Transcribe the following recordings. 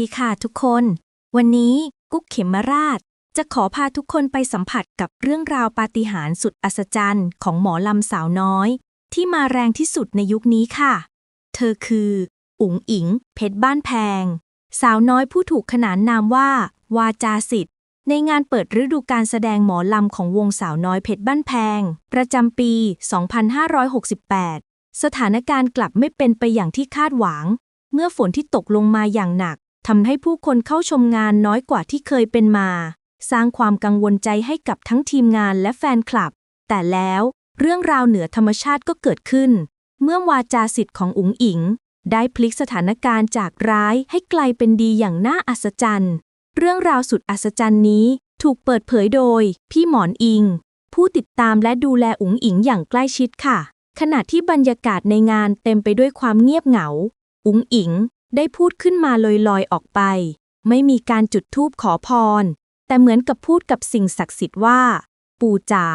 ดีค่ะทุกคน วันนี้กุ๊กเขมราช จะขอพาทุกคนไปสัมผัสกับเรื่องราวปาฏิหาริย์สุดอัศจรรย์ของหมอลำสาวน้อย ที่มาแรงที่สุดในยุคนี้ค่ะ เธอคือ อุ๋งอิง เพชรบ้านแพง สาวน้อยผู้ถูกขนานนามว่า วาจาสิทธิ์ ในงานเปิดฤดูการแสดงหมอลำของวงสาวน้อยเพชรบ้านแพง ประจำปี 2568 สถานการณ์กลับไม่เป็นไปอย่างที่คาดหวังเมื่อฝนที่ตกลงมาอย่างหนัก ทำให้ผู้คนเข้าชมงานน้อยกว่าที่เคยเป็นมา สร้างความกังวลใจให้กับทั้งทีมงานและแฟนคลับ แต่แล้วเรื่องราวเหนือธรรมชาติก็เกิดขึ้น เมื่อวาจาสิทธิ์ของอุ๋งอิง ได้พลิกสถานการณ์จากร้ายให้กลายเป็นดีอย่างน่าอัศจรรย์ เรื่องราวสุดอัศจรรย์นี้ถูกเปิดเผยโดย พี่หมอนอิง ผู้ติดตามและดูแลอุ๋งอิงอย่างใกล้ชิดค่ะ ขณะที่บรรยากาศในงานเต็มไปด้วยความเงียบเหงา อุ๋งอิง ได้พูดขึ้นมาลอยๆออกไป ไม่มีการจุดธูปขอพร แต่เหมือนกับพูดกับสิ่งศักดิ์สิทธิ์ว่า ปู่จ๋า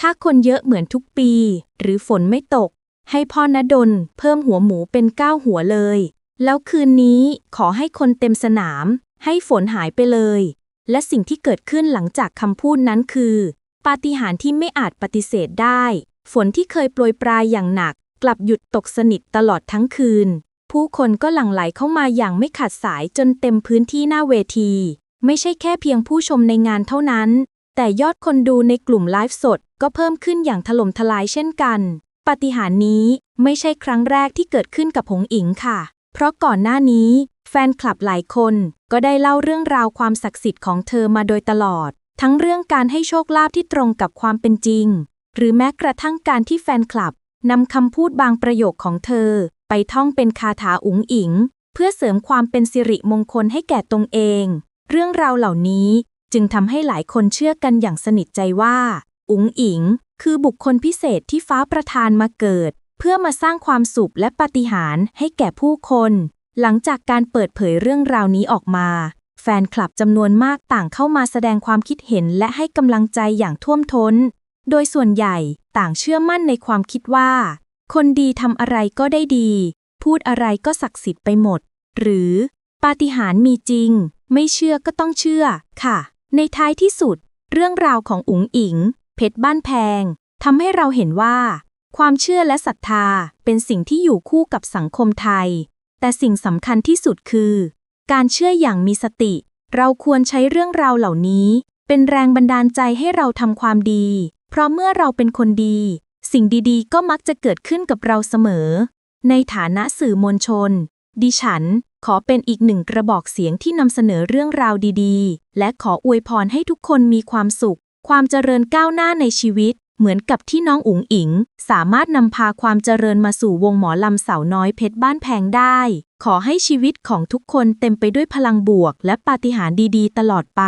ถ้าคนเยอะเหมือนทุกปี หรือฝนไม่ตก ให้พ่อนดลเพิ่มหัวหมูเป็นเก้าหัวเลย แล้วคืนนี้ขอให้คนเต็มสนาม ให้ฝนหายไปเลย และสิ่งที่เกิดขึ้นหลังจากคำพูดนั้นคือ ปาฏิหาริย์ที่ไม่อาจปฏิเสธได้ ฝนที่เคยโปรยปลายอย่างหนัก กลับหยุดตกสนิทตลอดทั้งคืน ผู้คนก็หลั่งไหลเข้ามาอย่างไม่ขาดสายจนเต็มพื้นที่หน้าเวที ไม่ใช่แค่เพียงผู้ชมในงานเท่านั้น แต่ยอดคนดูในกลุ่มไลฟ์สดก็เพิ่มขึ้นอย่างถล่มทลายเช่นกันปาฏิหาริย์นี้ไม่ใช่ครั้งแรกที่เกิดขึ้นกับหงอิงค่ะ เพราะก่อนหน้านี้ แฟนคลับหลายคนก็ได้เล่าเรื่องราวความศักดิ์สิทธิ์ของเธอมาโดยตลอด ทั้งเรื่องการให้โชคลาภที่ตรงกับความเป็นจริง หรือแม้กระทั่งการที่แฟนคลับนำคำพูดบางประโยคของเธอ ไปท่องเป็นคาถาอุ๋งอิง เพื่อเสริมความเป็นสิริมงคลให้แก่ตนเอง เรื่องราวเหล่านี้จึงทำให้หลายคนเชื่อกันอย่างสนิทใจว่า อุ๋งอิง คือบุคคลพิเศษที่ฟ้าประทานมาเกิด เพื่อมาสร้างความสุขและปาฏิหาริย์ให้แก่ผู้คน หลังจากการเปิดเผยเรื่องราวนี้ออกมา แฟนคลับจำนวนมากต่างเข้ามาแสดงความคิดเห็นและให้กำลังใจอย่างท่วมท้น โดยส่วนใหญ่ต่างเชื่อมั่นในความคิดว่า คนดีทำอะไรก็ได้ดี พูดอะไรก็ศักดิ์สิทธิ์ไปหมด หรือปาฏิหาริย์มีจริง ไม่เชื่อก็ต้องเชื่อค่ะ ในท้ายที่สุด เรื่องราวของอุ๋งอิง เพชรบ้านแพงทำให้เราเห็นว่า ความเชื่อและศรัทธาเป็นสิ่งที่อยู่คู่กับสังคมไทย แต่สิ่งสำคัญที่สุดคือ การเชื่ออย่างมีสติ เราควรใช้เรื่องราวเหล่านี้ เป็นแรงบันดาลใจให้เราทำความดี เพราะเมื่อเราเป็นคนดี สิ่งดีๆ ก็มักจะเกิดขึ้นกับเราเสมอ ในฐานะสื่อมวลชน ดิฉันขอเป็นอีกหนึ่งกระบอกเสียงที่นำเสนอเรื่องราวดีๆ และขออวยพรให้ทุกคนมีความสุข ความเจริญก้าวหน้าในชีวิต เหมือนกับที่น้องอุ๋งอิง สามารถนำพาความเจริญมาสู่วงหมอลำสาวน้อยเพชรบ้านแพงได้ ขอให้ชีวิตของทุกคนเต็มไปด้วยพลังบวก และปาฏิหาริย์ดีๆ ตลอดไป